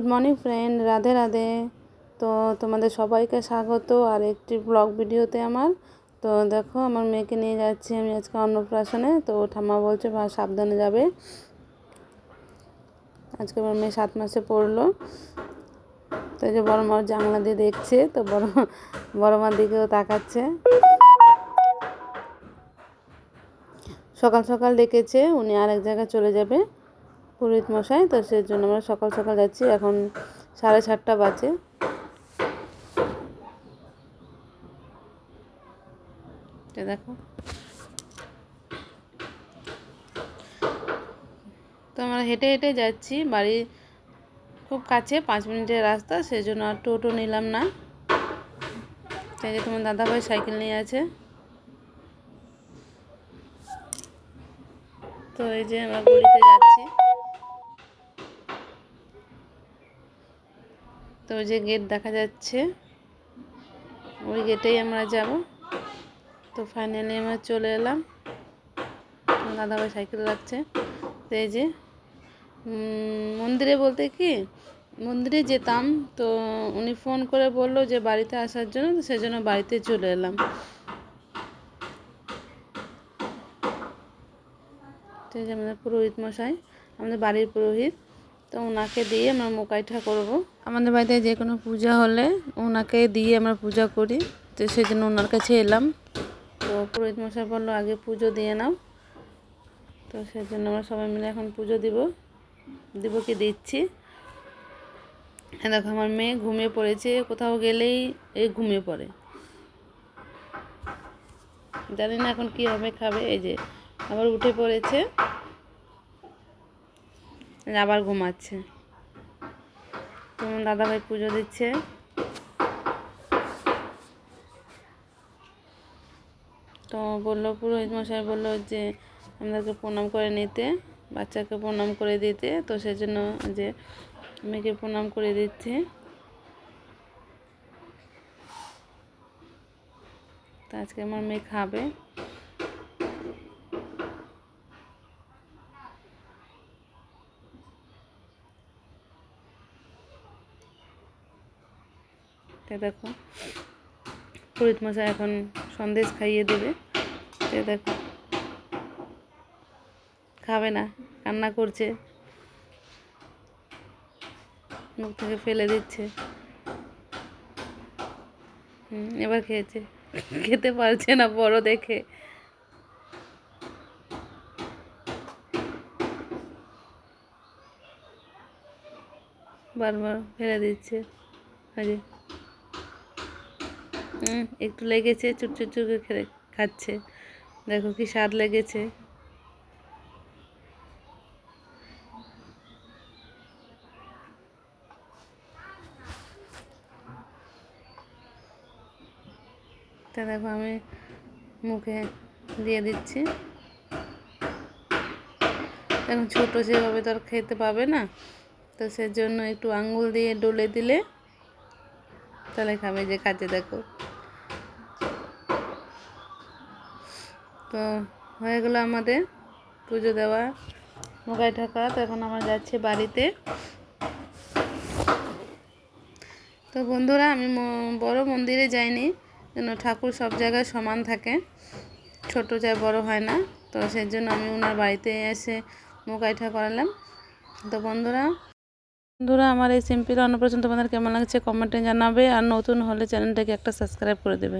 Good morning friend Radhe Radhe. তো তোমাদের সবাইকে স্বাগত। আর একটি ব্লগ ভিডিওতে আমার। তো দেখো, আমার মেয়েকে নিয়ে যাচ্ছি আমি আজকে অন্নপ্রাশনে। তো ঠাম্মা বলছে বা সাবধানে যাবে। আজকে আমার মেয়ে সাত মাসে পড়ল। তো যে বড় মার জানলা দিয়ে দেখছে, তো বড় বড় মার দিকেও তাকাচ্ছে। সকাল সকাল ডেকেছে, উনি আরেক জায়গায় চলে যাবে। পুরোহিত মশাই, তো সেই জন্য আমরা সকাল সকাল যাচ্ছি। এখন সাড়ে সাতটা বাজে। দেখো। তো আমরা হেঁটে হেঁটে যাচ্ছি। বাড়ি খুব কাছে, পাঁচ মিনিটের রাস্তা সেই জন্য আর টোটো নিলাম না। তাই যে তোমার দাদাভাই সাইকেল নিয়ে আছে। তো এই যে আমরা গলিতে যাচ্ছি। তো যে গেট দেখা যাচ্ছে। ওই গেটেই আমরা যাব। তো ফাইনালি আমরা চলে এলাম। দাদাভাই সাইকেল রাখছে তো এই যে মন্দিরে বলতে কি, মন্দিরে যেতাম তো উনি ফোন করে বলল যে বাড়িতে আসার জন্য, তো সেজন্য বাড়িতে চলে এলাম। এই যে আমাদের পুরোহিত মশাই, আমাদের বাড়ির পুরোহিত, তো ওনাকে দিয়ে আমরা মোকাইঠা করব। আমাদের বাড়িতে যে কোনো পূজা হলে ওনাকে দিয়ে আমরা পূজা করি। তো সেই জন্য ওনার কাছে এলাম। তো পুরোহিত মশাই বলল, আগে পুজো দিয়ে নাও। তো সেই জন্য আমরা সবাই মিলে এখন পুজো দিব। দিব কি দিচ্ছি? দেখো, আমার মেয়ে ঘুমিয়ে পড়েছে। কোথাও গেলেই এই ঘুমিয়ে পড়ে। জানি না এখন কি হবে, খাবে। এই যে, আবার উঠে পড়েছে। আবার ঘুমাচ্ছে। তোমার দাদাভাই পুজো দিচ্ছে। তো বলল, পুরোহিত মশাই বলল যে, আমাদেরকে প্রণাম করে নিতে, বাচ্চাকে প্রণাম করে দিতে। তো সেজন্য যে, মেয়েকে প্রণাম করে দিচ্ছে। তো আজকে আমার মেয়ে খাবে। দেখো। পুরোহিত মশাই এখন সন্দেশ খাইয়ে দেবে। দেখো। খাবে না, কান্না করছে। মুখ থেকে ফেলে দিচ্ছে। এবার খেয়েছে। খেতে পারছে না বড় দেখে। বারবার ফেলে দিচ্ছে। আরে। একটু লেগেছে চুট চুট করে খাচ্ছে। দেখো কি স্বাদ লেগেছে। তা দেখো আমি মুখে দিয়ে দিচ্ছি। এখন ছোটো যেভাবে তো আর খেতে পাবে না। তো সেজন্য একটু আঙ্গুল দিয়ে ডলে দিলে তাহলে খাবে যে খাচ্ছে দেখো। তো হয়ে গেলো আমাদের পুজো দেওয়া মোগাই ঠাকা তো এখন আমরা যাচ্ছি বাড়িতে। তো বন্ধুরা, আমি বড় মন্দিরে যাইনি, যেন ঠাকুর সব জায়গায় সমান থাকে। ছোট যায় বড় হয় না। তো সেই জন্য আমি ওনার বাড়িতে এসে মুখ আইঠা করালাম। তো বন্ধুরা বন্ধুরা, আমার এই সিম্পল অন্নপ্রাশন তোমাদের কেমন লাগছে কমেন্টে জানাবে আর নতুন হলে চ্যানেলটাকে একটা সাবস্ক্রাইব করে দেবে।